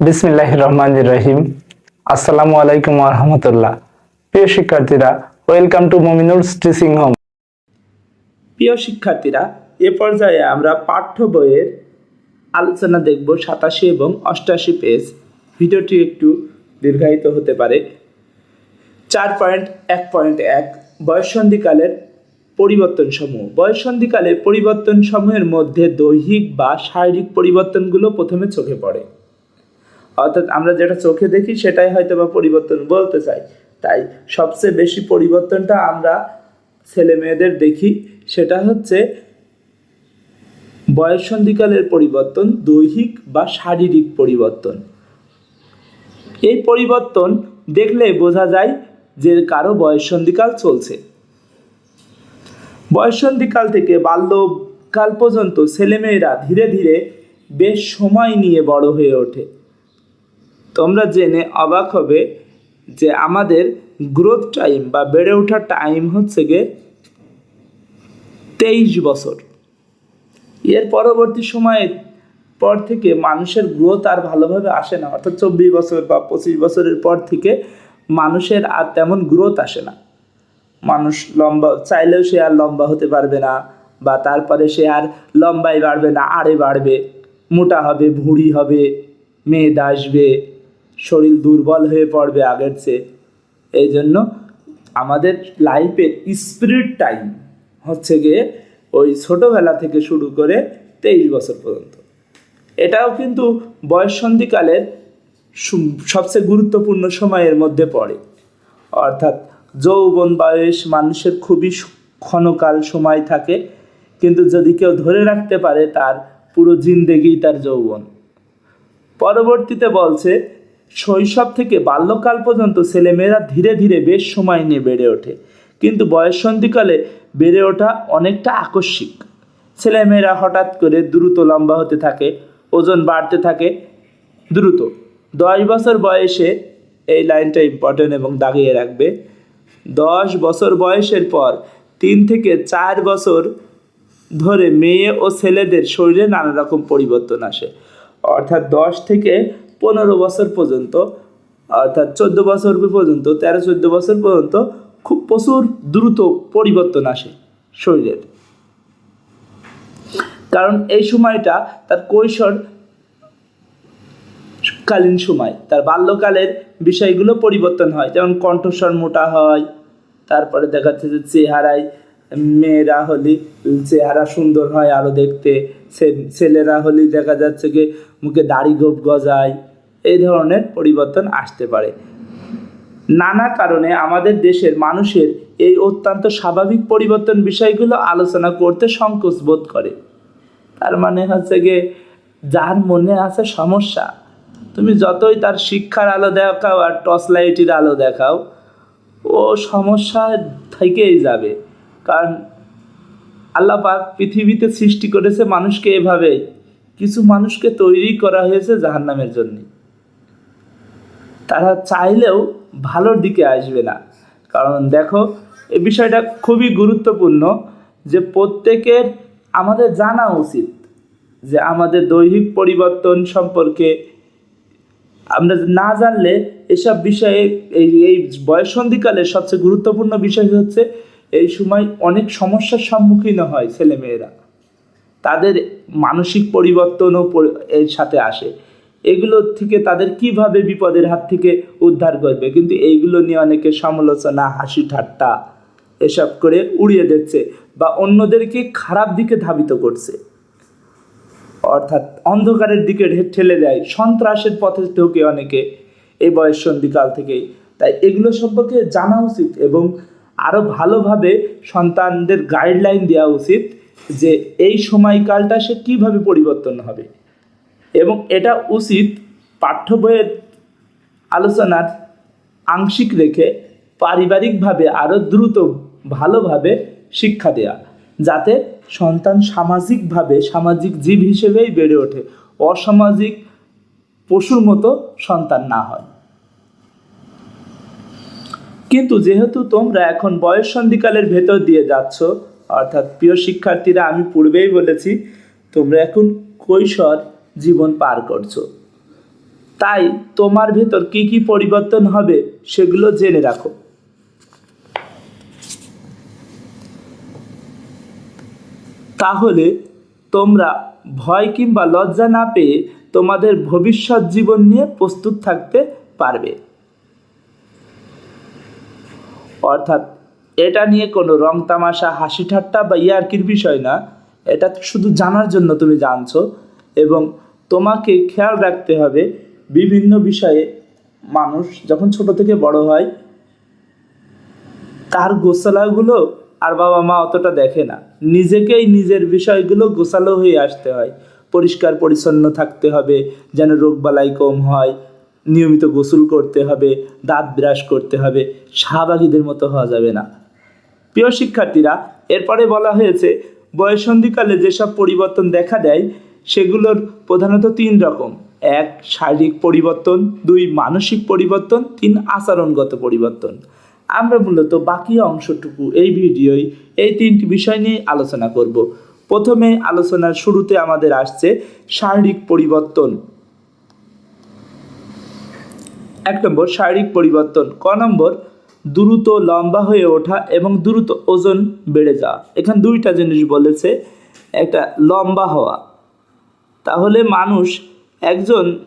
বিসমিল্লাহ রহমান রহিম আসসালামু আলাইকুম রহমতুল্লাহ। প্রিয় শিক্ষার্থীরা, welcome to Mominul teaching home. প্রিয় শিক্ষার্থীরা, এ পর্যায়ে আমরা পাঠ্য বইয়ের আলোচনা দেখব সাতাশি এবং অষ্টাশি পেজ। ভিডিওটি একটু দীর্ঘায়িত হতে পারে। চার পয়েন্ট, এক পয়েন্ট এক, বয়ঃসন্ধিকালের পরিবর্তন সমূহ বয়ঃসন্ধিকালে পরিবর্তন সমূহের মধ্যে দৈহিক বা শারীরিক পরিবর্তনগুলো প্রথমে চোখে পড়ে। অর্থাৎ আমরা যেটা চোখে দেখি সেটাই হয়তো বা পরিবর্তন বলতে চাই। তাই সবচেয়ে বেশি পরিবর্তনটা আমরা ছেলে মেয়েদের দেখি, সেটা হচ্ছে বয়ঃসন্ধিকালের পরিবর্তন, দৈহিক বা শারীরিক পরিবর্তন। এই পরিবর্তন দেখলে বোঝা যায় যে কারও বয়ঃসন্ধিকাল চলছে। বয়ঃসন্ধিকাল থেকে বাল্যকাল পর্যন্ত ছেলেমেয়েরা ধীরে ধীরে বেশ সময় নিয়ে বড় হয়ে ওঠে। তোমরা জেনে অবাক হবে যে আমাদের গ্রোথ টাইম বা বেড়ে ওঠার টাইম হচ্ছে গিয়ে তেইশ বছর। এর পরবর্তী সময়ে পর থেকে মানুষের গ্রোথ আর ভালোভাবে আসে না। অর্থাৎ চব্বিশ বছর বা পঁচিশ বছরের পর থেকে মানুষের আর তেমন গ্রোথ আসে না। মানুষ লম্বা, চাইলেও সে আর লম্বা হতে পারবে না বা তারপরে সে আর লম্বাই বাড়বে না, আড়ে বাড়বে। মোটা হবে ভুঁড়ি হবে মেদ আসবে। শরীর দুর্বল হয়ে পড়বে আগের চেয়ে। এই জন্য আমাদের লাইফের স্পিরিট টাইম হচ্ছে গিয়ে ওই ছোটোবেলা থেকে শুরু করে তেইশ বছর পর্যন্ত। এটাও কিন্তু বয়ঃসন্ধিকালের সবচেয়ে গুরুত্বপূর্ণ সময়ের মধ্যে পড়ে। অর্থাৎ যৌবন, বয়স মানুষের খুবই ক্ষণকাল সময় থাকে। কিন্তু যদি কেউ ধরে রাখতে পারে তার পুরো জিন্দেগি তার যৌবন। পরবর্তীতে বলছে শৈশব থেকে বাল্যকাল পর্যন্ত ছেলেমেয়েরা ধীরে ধীরে বেশ সময় নিয়ে বেড়ে ওঠে। কিন্তু বয়ঃসন্ধিকালে বেড়ে ওঠা অনেকটা আকস্মিক। ছেলেমেয়েরা হঠাৎ করে দ্রুত লম্বা হতে থাকে, ওজন বাড়তে থাকে দ্রুত। দশ বছর বয়সে এই লাইনটা ইম্পর্টেন্ট এবং দাগিয়ে রাখবে। দশ বছর বয়সের পর তিন থেকে চার বছর ধরে মেয়ে ও ছেলেদের শরীরে নানা রকম পরিবর্তন আসে। অর্থাৎ দশ থেকে পনেরো বছর পর্যন্ত, অর্থাৎ চোদ্দ বছর পর্যন্ত, তেরো চোদ্দ বছর পর্যন্ত খুব প্রচুর দ্রুত পরিবর্তন আসে শরীরের। কারণ এই সময়টা তার কৈশোর কালীন সময়, তার বাল্যকালের বিষয়গুলো পরিবর্তন হয়, যেমন কণ্ঠস্বর মোটা হয়, তারপরে দেখা যাচ্ছে যে চেহারায় মেয়েরা হলে চেহারা সুন্দর হয় আরও দেখতে ছেলেরা হলে দেখা যাচ্ছে যে মুখে দাড়ি গোপ গজায় এই ধরনের পরিবর্তন আসতে পারে। নানা কারণে আমাদের দেশের মানুষের এই অত্যন্ত স্বাভাবিক পরিবর্তন বিষয়গুলো আলোচনা করতে সংকোচ বোধ করে। তার মানে হচ্ছে গিয়ে, যার মনে আছে সমস্যা, তুমি যতই তার শিক্ষার আলো দেখাও আর টর্চ লাইটের আলো দেখাও, ও সমস্যা থেকেই যাবে। কারণ আল্লাহ পাক পৃথিবীতে সৃষ্টি করেছে মানুষকে এভাবে। কিছু মানুষকে তৈরি করা হয়েছে জাহান্নামের জন্য। তারা চাইলেও ভালোর দিকে আসবে না। কারণ দেখো এই বিষয়টা খুবই গুরুত্বপূর্ণ যে প্রত্যেকের আমাদের জানা উচিত যে আমাদের দৈহিক পরিবর্তন সম্পর্কে। আমরা না জানলে এসব বিষয়ে এই এই বয়সন্ধিকালের সবচেয়ে গুরুত্বপূর্ণ বিষয় হচ্ছে এই সময় অনেক সমস্যার সম্মুখীন হয় ছেলেমেয়েরা। তাদের মানসিক পরিবর্তনও এর সাথে আসে। এগুলো থেকে তাদের কীভাবে বিপদের হাত থেকে উদ্ধার করবে? কিন্তু এইগুলো নিয়ে অনেকে সমালোচনা, হাসি ঠাট্টা এসব করে উড়িয়ে দিচ্ছে বা অন্যদেরকে খারাপ দিকে ধাবিত করছে। অর্থাৎ অন্ধকারের দিকে ঠেলে দেয়, সন্ত্রাসের পথে ঢোকে অনেকে এই বয়ঃসন্ধিকাল থেকেই। তাই এগুলো সম্পর্কে জানা উচিত এবং আরও ভালোভাবে সন্তানদের গাইডলাইন দেওয়া উচিত যে এই সময়কালটা সে কীভাবে পরিবর্তন হবে। এবং এটা উচিত পাঠ্য বইয়ের আলোচনার আংশিক রেখে পারিবারিকভাবে আরও দ্রুত ভালোভাবে শিক্ষা দেয়া, যাতে সন্তান সামাজিকভাবে সামাজিক জীব হিসেবেই বেড়ে ওঠে, অসামাজিক পশুর মতো সন্তান না হয়। কিন্তু যেহেতু তোমরা এখন বয়স সন্ধিকালের ভেতর দিয়ে যাচ্ছ, অর্থাৎ প্রিয় শিক্ষার্থীরা, আমি পূর্বেই বলেছি, তোমরা এখন কৈশোর জীবন পার করছ। তাই তোমার ভেতর কি কি পরিবর্তন হবে সেগুলো জেনে রাখো। তাহলে তোমরা ভয় কিংবা লজ্জা না পেয়ে তোমাদের ভবিষ্যৎ জীবন নিয়ে প্রস্তুত থাকতে পারবে। অর্থাৎ এটা নিয়ে কোনো রং তামাশা, হাসি ঠাট্টা বা ইয়ার্কির বিষয় না, এটা শুধু জানার জন্য তুমি জানছো। এবং তোমাকে খেয়াল রাখতে হবে বিভিন্ন বিষয়ে মানুষ যখন ছোট থেকে বড় হয় তার গোসালাগুলো আর বাবা মা অতটা দেখে না। নিজেকেই নিজের বিষয়গুলো গোছালো হয়ে আসতে হয়। পরিষ্কার, পরিচ্ছন্ন থাকতে হবে, যেন রোগবালাই কম হয়, নিয়মিত গোসল করতে হবে, দাঁত ব্রাশ করতে হবে, শাহবাগীদের মতো হওয়া যাবে না। প্রিয় শিক্ষার্থীরা, এরপরে বলা হয়েছে, বয়সন্ধিকালে যেসব পরিবর্তন দেখা দেয় সেগুলোর প্রধানত তিন রকম। এক, শারীরিক পরিবর্তন, দুই, মানসিক পরিবর্তন, তিন, আচরণগত পরিবর্তন। আমরা মূলত বাকি অংশটুকু এই ভিডিওয় এই তিনটি বিষয় নিয়ে আলোচনা করব। প্রথমে আলোচনার শুরুতে আমাদের আসছে শারীরিক পরিবর্তন। এক নম্বর, শারীরিক পরিবর্তন। ক নম্বর, দ্রুত লম্বা হয়ে ওঠা এবং দ্রুত ওজন বেড়ে যাওয়া। এখানে দুইটা জিনিস বলেছে। একটা লম্বা হওয়া। তাহলে মানুষ একজন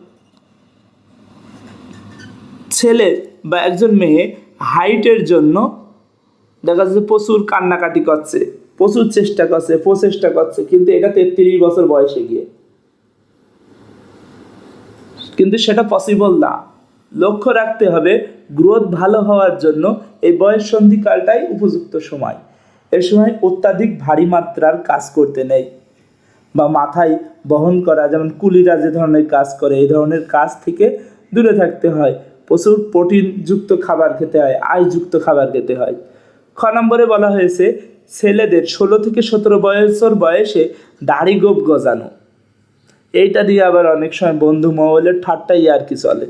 ছেলে বা একজন মেয়ে হাইটের জন্য দেখা যাচ্ছে প্রচুর কান্নাকাটি করছে, প্রচুর চেষ্টা করছে, প্রচেষ্টা করছে, কিন্তু এটা তেত্রিশ বছর বয়সে গিয়ে। কিন্তু সেটা পসিবল না। লক্ষ্য রাখতে হবে গ্রোথ ভালো হওয়ার জন্য এই বয়স সন্ধিকালটাই উপযুক্ত সময়। এ সময় অত্যাধিক ভারী মাত্রার কাজ করতে নেই। বা মাথায় বহন করা, যেমন কুলিরা যে ধরনের কাজ করে, এই ধরনের কাজ থেকে দূরে থাকতে হয়। প্রচুর প্রোটিনযুক্ত খাবার খেতে হয়, আয়যুক্ত খাবার খেতে হয়। খ নম্বরে বলা হয়েছে, ছেলেদের ষোলো থেকে সতেরো বছর বয়সে দাড়ি গোপ গজানো। এইটা দিয়ে আবার অনেক সময় বন্ধু মহলের ঠাট্টাই আর কি চলে।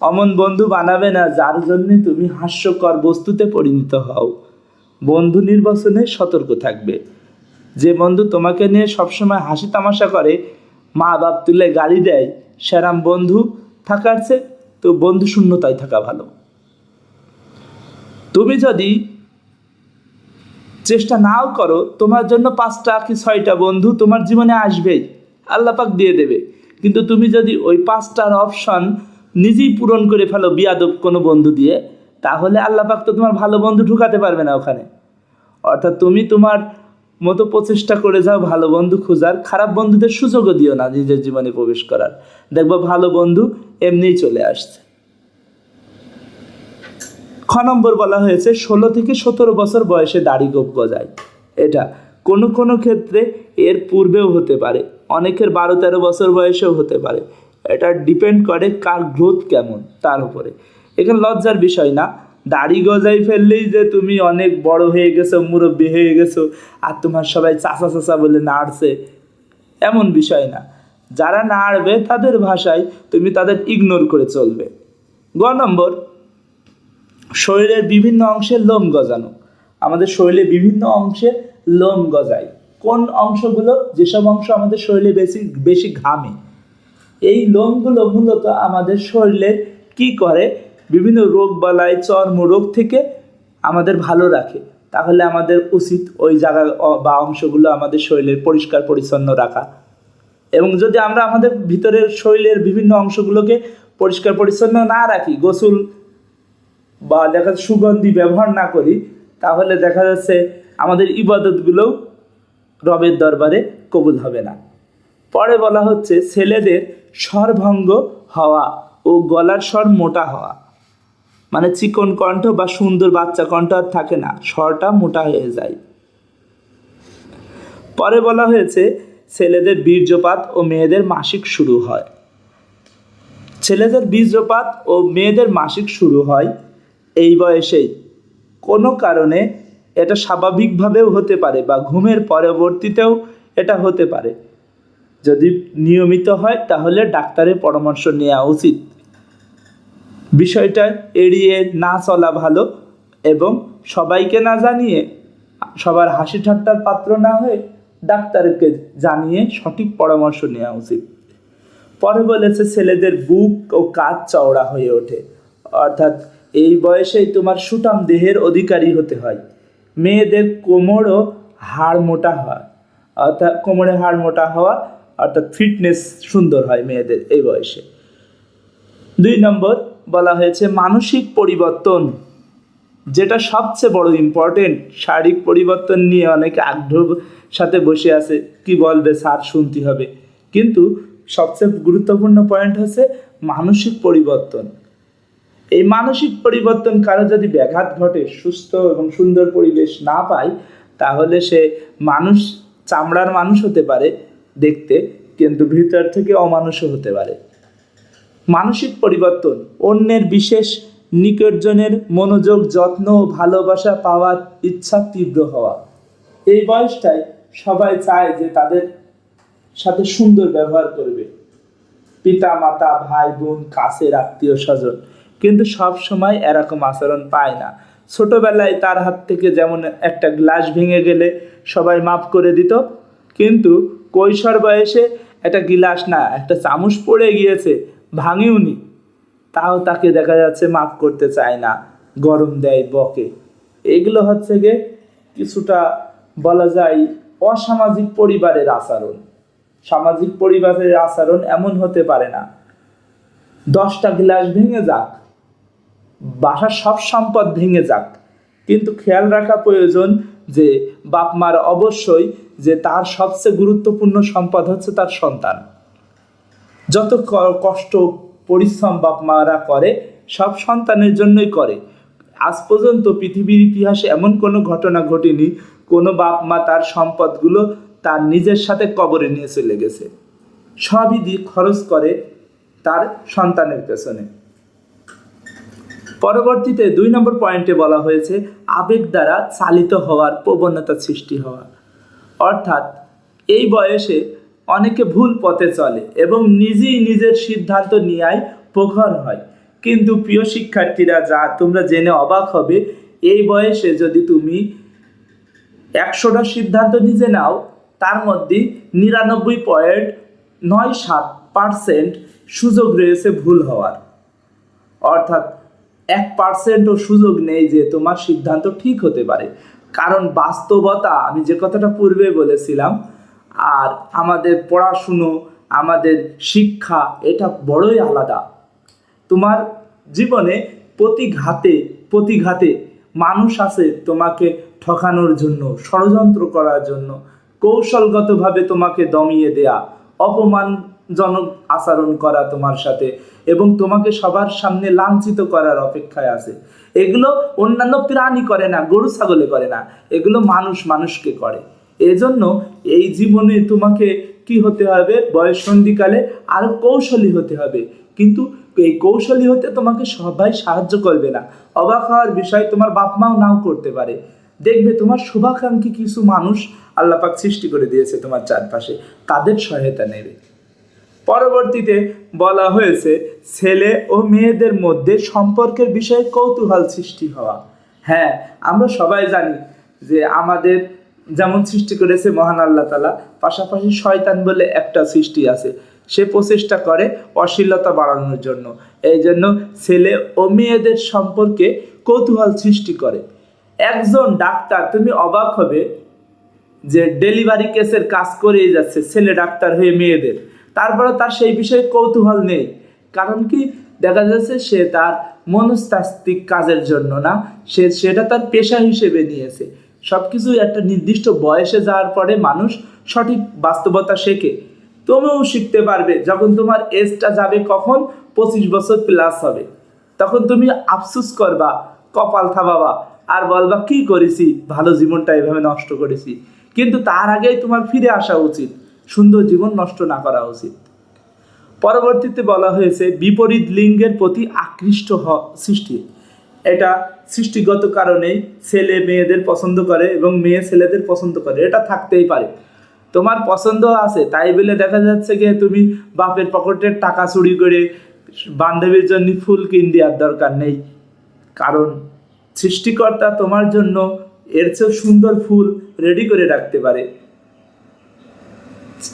অমন বন্ধু বানাবে না, যার জন্যে তুমি হাস্যকর বস্তুতে পরিণত হও। বন্ধু নির্বাচনে সতর্ক থাকবে। যে বন্ধু তোমাকে নিয়ে সবসময় হাসি তামাশা করে, মা বাপ তুলে গালি দেয়, সেরাম বন্ধু থাকার চেয়ে তো বন্ধু শূন্যতায় থাকা ভালো। তুমি যদি চেষ্টা নাও করো, তোমার জন্য পাঁচটা কি ছয়টা বন্ধু তোমার জীবনে আসবেই আল্লাপাক দিয়ে দেবে। কিন্তু তুমি যদি ওই পাঁচটার অপশন নিজেই পূরণ করে ফেলো বিয়াদব কোনো বন্ধু দিয়ে, তাহলে আল্লাপাক তো তোমার ভালো বন্ধু ঢুকাতে পারবে না ওখানে। অর্থাৎ তুমি তোমার মতো প্রচেষ্টা করে যাও, ভালো বন্ধু খোঁজার। খারাপ বন্ধুদের সুযোগও দিও না নিজের জীবনে প্রবেশ করার। দেখব ভালো বন্ধু এমনিই চলে আসছে। খ নম্বর বলা হয়েছে, ষোলো থেকে সতেরো বছর বয়সে দাড়ি গোপ গজায়। এটা কোনো কোনো ক্ষেত্রে এর পূর্বেও হতে পারে। অনেকের বারো তেরো বছর বয়সেও হতে পারে। এটা ডিপেন্ড করে কার গ্রোথ কেমন, তার উপরে। এখানে লজ্জার বিষয় না। দাড়ি গজাই ফেললেই যে তুমি অনেক বড় হয়ে গেছো, মুরব্বী হয়ে গেছো। আর তোমার সবাই চাচা চাচা বলে নাড়ছে। এমন বিষয় না। যারা নাড়বে তাদের ভাষায় তুমি তাদের ইগনোর করে চলবে। গ নম্বর, শরীরের বিভিন্ন অংশে লোম গজানো। আমাদের শরীরে বিভিন্ন অংশে লোম গজায়। কোন অংশগুলো? যেসব অংশ আমাদের শরীরে বেশি বেশি ঘামে। এই লোমগুলো মূলত আমাদের শরীরের কি করে? বিভিন্ন রোগ বালাই চর্মরোগ থেকে আমাদের ভালো রাখে। তাহলে আমাদের উচিত ওই জায়গা বা অংশগুলো আমাদের শরীরের পরিষ্কার, পরিচ্ছন্ন রাখা। এবং যদি আমরা আমাদের ভিতরের শরীরের বিভিন্ন অংশগুলোকে পরিষ্কার, পরিচ্ছন্ন না রাখি, গোসল বা দেখা যাচ্ছে সুগন্ধি ব্যবহার না করি, তাহলে দেখা যাচ্ছে আমাদের ইবাদতগুলোও রবের দরবারে কবুল হবে না। পরে বলা হচ্ছে, ছেলেদের স্বরভঙ্গ হওয়া ও গলার স্বর মোটা হওয়া। মানে চিকন কণ্ঠ বা সুন্দর বাচ্চা কণ্ঠ আর থাকে না, স্বরটা মোটা হয়ে যায়। পরে বলা হয়েছে, ছেলেদের বীর্যপাত ও মেয়েদের মাসিক শুরু হয়। ছেলেদের বীর্যপাত ও মেয়েদের মাসিক শুরু হয় এই বয়সেই। কোনো কারণে এটা স্বাভাবিকভাবেও হতে পারে বা ঘুমের পরবর্তীতেও এটা হতে পারে। যদি নিয়মিত হয়, তাহলে ডাক্তারের পরামর্শ নেওয়া উচিত। বিষয়টা এড়িয়ে না চলা ভালো এবং সবাইকে না জানিয়ে সবার হাসি ঠাট্টার পাত্র না হয়ে ডাক্তারকে জানিয়ে সঠিক পরামর্শ নেওয়া উচিত। পরে বলেছে, ছেলেদের বুক ও কাজ চওড়া হয়ে ওঠে। অর্থাৎ এই বয়সেই তোমার সুটাম দেহের অধিকারী হতে হয়। মেয়েদের কোমরও হাড় মোটা হয় অর্থাৎ কোমরে হাড় মোটা হওয়া, অর্থাৎ ফিটনেস সুন্দর হয় মেয়েদের এই বয়সে। দুই নম্বর বলা হয়েছে মানসিক পরিবর্তন, যেটা সবচেয়ে বড় ইম্পর্টেন্ট শারীরিক পরিবর্তন নিয়ে অনেকে আগ্রহ সাথে বসে আছে, কি বলবে স্যার, শুনতে হবে। কিন্তু সবচেয়ে গুরুত্বপূর্ণ পয়েন্ট হচ্ছে মানসিক পরিবর্তন। এই মানসিক পরিবর্তন কারও যদি ব্যাঘাত ঘটে, সুস্থ এবং সুন্দর পরিবেশ না পায়, তাহলে সে মানুষ, চামড়ার মানুষ হতে পারে দেখতে, কিন্তু ভিতর থেকে অমানুষও হতে পারে। মানসিক পরিবর্তন, অন্যের বিশেষ নিকটজনের মনোযোগ, যত্ন ও ভালোবাসা পাওয়ার ইচ্ছা তীব্র হওয়া। এই বয়সটায় সবাই চায় যে তাদের সাথে সুন্দর ব্যবহার করবে। পিতা, মাতা, ভাই, বোন, কাছের আত্মীয়, স্বজন। কিন্তু সব সময় এরকম আচরণ পায় না। ছোটবেলায় তার হাত থেকে যেমন একটা গ্লাস ভেঙে গেলে সবাই মাফ করে দিত, কিন্তু কৈশোর বয়সে একটা গিলাস না, একটা চামচ পড়ে গিয়েছে ভাঙিওনি। তাও তাকে দেখা যাচ্ছে মাফ করতে চায় না, গরম দেয় বকে। এগুলো হচ্ছে গিয়ে কিছুটা বলা যায় অসামাজিক পরিবারের আচরণ। সামাজিক পরিবারের আচরণ এমন হতে পারে না। দশটা গ্লাস ভেঙে যাক, বাসার সব সম্পদ ভেঙে যাক। কিন্তু খেয়াল রাখা প্রয়োজন যে, বাপ মার অবশ্যই যে তার সবচেয়ে গুরুত্বপূর্ণ সম্পদ হচ্ছে তার সন্তান। যত কষ্ট, পরিশ্রম বাপ মারা করে, সব সন্তানের জন্যই করে। আজ পর্যন্ত পৃথিবীর ইতিহাসে এমন কোনো ঘটনা ঘটেনি, কোনো বাপ মা তার সম্পদগুলো তার নিজের সাথে কবরে নিয়ে চলে গেছে। সবই দিয়ে খরচ করে তার সন্তানের পেছনে। পরবর্তীতে দুই নম্বর পয়েন্টে বলা হয়েছে, আবেগ দ্বারা চালিত হওয়ার প্রবণতা সৃষ্টি হওয়া। অর্থাৎ, এই বয়সে অনেকে ভুল পথে চলে এবং নিজেই নিজের সিদ্ধান্ত নেওয়ায় প্রখর হয়। কিন্তু প্রিয় শিক্ষার্থীরা, যা তোমরা জেনে অবাক হবে, এই বয়সে যদি তুমি একশোটা সিদ্ধান্ত নিজে নাও, তার মধ্যে নিরানব্বই পয়েন্ট নয় সাত পার্সেন্ট সুযোগ রয়েছে ভুল হওয়ার। অর্থাৎ এক পার্সেন্টও সুযোগ নেই যে তোমার সিদ্ধান্ত ঠিক হতে পারে। কারণ বাস্তবতা, আমি যে কথাটা পূর্বে বলেছিলাম আর আমাদের পড়াশুনো, আমাদের শিক্ষা, এটা বড়ই আলাদা। তোমার জীবনে প্রতি ঘাতে প্রতি ঘাতে মানুষ আছে তোমাকে ঠকানোর জন্য, ষড়যন্ত্র করার জন্য, কৌশলগতভাবে তোমাকে দমিয়ে দেয়া, অপমানজনক আচরণ করা তোমার সাথে এবং তোমাকে সবার সামনে লাঞ্ছিত করার অপেক্ষায় আছে। এগুলো অন্যান্য প্রাণী করে না, গরু, ছাগলে করে না। এগুলো মানুষ, মানুষকে করে। এজন্য এই জীবনে তোমাকে কি হতে হবে? বয়স সন্ধিকালে আরও কৌশলী হতে হবে। কিন্তু এই কৌশলী হতে তোমাকে সবাই সাহায্য করবে না। অবাক হওয়ার বিষয়, তোমার বাপ মাও নাও করতে পারে। দেখবে তোমার শুভাকাঙ্ক্ষী কিছু মানুষ আল্লাপাক সৃষ্টি করে দিয়েছে তোমার চারপাশে। তাদের সহায়তা নেবে। পরবর্তীতে বলা হয়েছে, ছেলে ও মেয়েদের মধ্যে সম্পর্কের বিষয়ে কৌতূহল সৃষ্টি হওয়া। হ্যাঁ আমরা সবাই জানি যে আমাদের যেমন সৃষ্টি করেছে মহান আল্লাহ তালা পাশাপাশি শয়তান বলে একটা সৃষ্টি আছে। সে প্রচেষ্টা করে অশ্লীলতা বাড়ানোর জন্য। এই জন্য ছেলে ও মেয়েদের সম্পর্কে কৌতূহল সৃষ্টি করে। একজন ডাক্তার, তুমি অবাক হবে যে ডেলিভারি কেসের কাজ করেই যাচ্ছে ছেলে ডাক্তার হয়ে মেয়েদের। তারপরে তার সেই বিষয়ে কৌতূহল নেই। কারণ কি? দেখা যাচ্ছে সে তার মনস্তাত্ত্বিক কাজের জন্য না, সে সেটা তার পেশা হিসেবে নিয়েছে। সব কিছু একটা নির্দিষ্ট বয়সে যাওয়ার পরে মানুষ সঠিক বাস্তবতা শেখে। তুমিও শিখতে পারবে, যখন তোমার এজটা যাবে কখন? পঁচিশ বছর প্লাস হবে। তখন তুমি আফসুস করবা, কপাল থাবাবা, আর বলবা, কি করেছি? ভালো জীবনটা এভাবে নষ্ট করেছি। কিন্তু তার আগেই তোমার ফিরে আসা উচিত। সুন্দর জীবন নষ্ট না করা উচিত। পরবর্তীতে বলা হয়েছে, বিপরীত লিঙ্গের প্রতি আকৃষ্ট হ- সৃষ্টি। এটা সৃষ্টিগত কারণেই ছেলে মেয়েদের পছন্দ করে এবং মেয়ে ছেলেদের পছন্দ করে, এটা থাকতেই পারে। তোমার পছন্দ আছে, তাই বলে দেখা যাচ্ছে যে তুমি বাপের পকেটের টাকা চুরি করে বান্ধবীর জন্য ফুল কিন দেওয়ার দরকার নেই। কারণ সৃষ্টিকর্তা তোমার জন্য এর চেয়েও সুন্দর ফুল রেডি করে রাখতে পারে।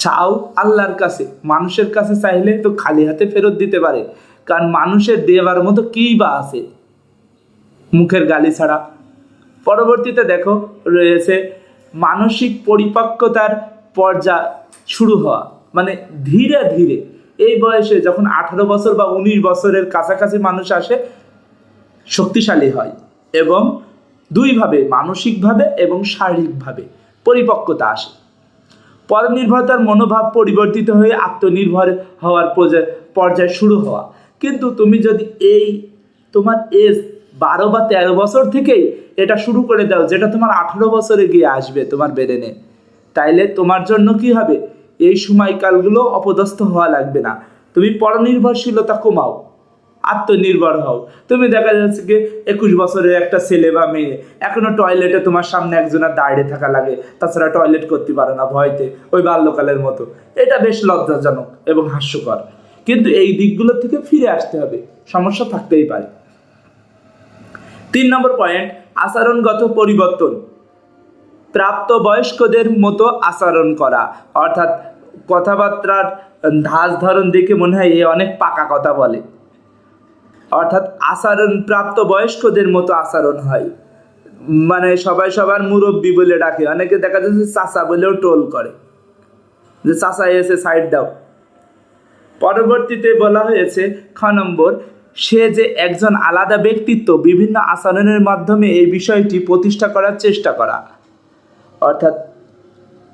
চাও আল্লাহর কাছে, মানুষের কাছে চাইলে তো খালি হাতে ফেরত দিতে পারে। কারণ মানুষের দেওয়ার মতো কী বা আছে? মুখের গালি ছাড়া। পরবর্তীতে দেখো রয়েছে মানসিক পরিপক্কতার পর্যায় শুরু হওয়া। মানে ধীরে ধীরে এই বয়সে যখন আঠারো বছর বা উনিশ বছরের কাছাকাছি মানুষ আসে, শক্তিশালী হয় এবং দুইভাবে মানসিকভাবে এবং শারীরিকভাবে পরিপক্কতা আসে। পরনির্ভরতার মনোভাব পরিবর্তিত হয়ে আত্মনির্ভর হওয়ার পর্যায় শুরু হওয়া। কিন্তু তুমি যদি এই তোমার এজ বারো বা তেরো বছর থেকেই এটা শুরু করে দাও, যেটা তোমার আঠারো বছরে গিয়ে আসবে তোমার বেরেনে। তাইলে তোমার জন্য কি হবে? এই সময়কালগুলো অপদস্থ হওয়া লাগবে না। তুমি পরনির্ভরশীলতা কমাও, আত্মনির্ভর হও। তুমি দেখা যাচ্ছে কি, একুশ বছরের একটা ছেলে বা মেয়ে, এখনও টয়লেটে তোমার সামনে একজনের দাঁড়িয়ে থাকা লাগে, তাছাড়া টয়লেট করতে পারে না ভয়তে, ওই বাল্যকালের মতো। এটা বেশ লজ্জাজনক এবং হাস্যকর। কিন্তু এই দিকগুলো থেকে ফিরে আসতে হবে, সমস্যা থাকতেই পারে। তিন নম্বর পয়েন্ট আচরণগত পরিবর্তন। প্রাপ্তবয়স্কদের মতো আচরণ করা। অর্থাৎ কথাবার্তার ধাজ ধরন দেখে মনে হয় এ অনেক পাকা কথা বলে। অর্থাৎ আচরণ, প্রাপ্ত বয়স্কদের মতো আচরণ হয়। মানে সবাই সবার মুরব্বী বলে ডাকে। অনেকে দেখা যাচ্ছে চাচা বলেও টোল করে। যে চাচা এসে সাইড দাও। পরবর্তীতে বলা হয়েছে, খ নম্বর সে যে একজন আলাদা ব্যক্তিত্ব বিভিন্ন আচরণের মাধ্যমে এই বিষয়টি প্রতিষ্ঠা করার চেষ্টা করা। অর্থাৎ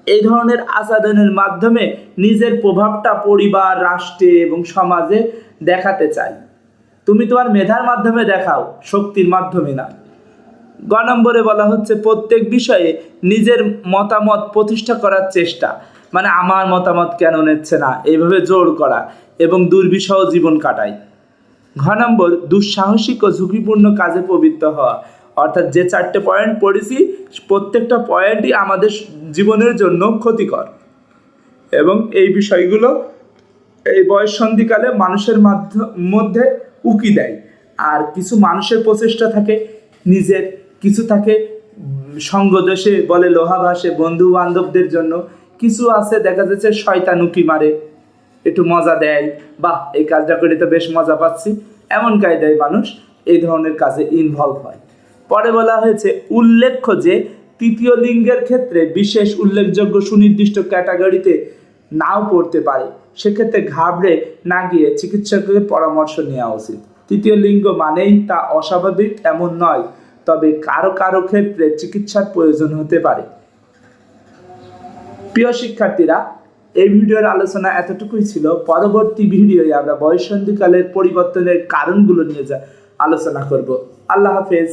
এই ধরনের আচরণের মাধ্যমে নিজের প্রভাবটা পরিবার, রাষ্ট্রে এবং সমাজে দেখাতে চাই। তুমি তোমার মেধার মাধ্যমে দেখাও, শক্তির মাধ্যমে না। গ নম্বরে বলা হচ্ছে, প্রত্যেক বিষয়ে নিজের মতামত প্রতিষ্ঠা করার চেষ্টা। মানে আমার মতামত কেন নিচ্ছে না? এইভাবে জোর করা এবং দুর্বিষহ জীবন কাটায়। ঘ নম্বর, দুঃসাহসিক ও ঝুঁকিপূর্ণ কাজে প্রবৃত্ত হওয়া। অর্থাৎ যে চারটে পয়েন্ট পড়েছি, প্রত্যেকটা পয়েন্টই আমাদের জীবনের জন্য ক্ষতিকর। এবং এই বিষয়গুলো এই বয়স সন্ধিকালে মানুষের মাধ্য- উকি দেয়। আর কিছু মানুষের প্রচেষ্টা থাকে, নিজের কিছু থাকে সঙ্গদোষে বলে লোহা ভাসে বন্ধু বান্ধবদের জন্য। কিছু আছে, দেখা যাচ্ছে, শয়তান উকি মারে। একটু মজা দেয়। বাহ, এই কাজটা করে তো বেশ মজা পাচ্ছি। এমন কায়দায় মানুষ এই ধরনের কাজে ইনভলভ হয়। পরে বলা হয়েছে, উল্লেখ্য যে তৃতীয় লিঙ্গের ক্ষেত্রে বিশেষ উল্লেখযোগ্য সুনির্দিষ্ট ক্যাটাগরিতে নাও পড়তে পারে। সেক্ষেত্রে ঘাবড়ে না গিয়ে চিকিৎসকের পরামর্শ নেওয়া উচিত। তৃতীয় লিঙ্গ মানেই তা অস্বাভাবিক এমন নয়, তবে কারও কারও ক্ষেত্রে চিকিৎসার প্রয়োজন হতে পারে। প্রিয় শিক্ষার্থীরা এই ভিডিওর আলোচনা এতটুকুই ছিল। পরবর্তী ভিডিওয়ে আমরা বয়সন্ধিকালের পরিবর্তনের কারণগুলো নিয়ে যা আলোচনা করব। আল্লাহ হাফেজ।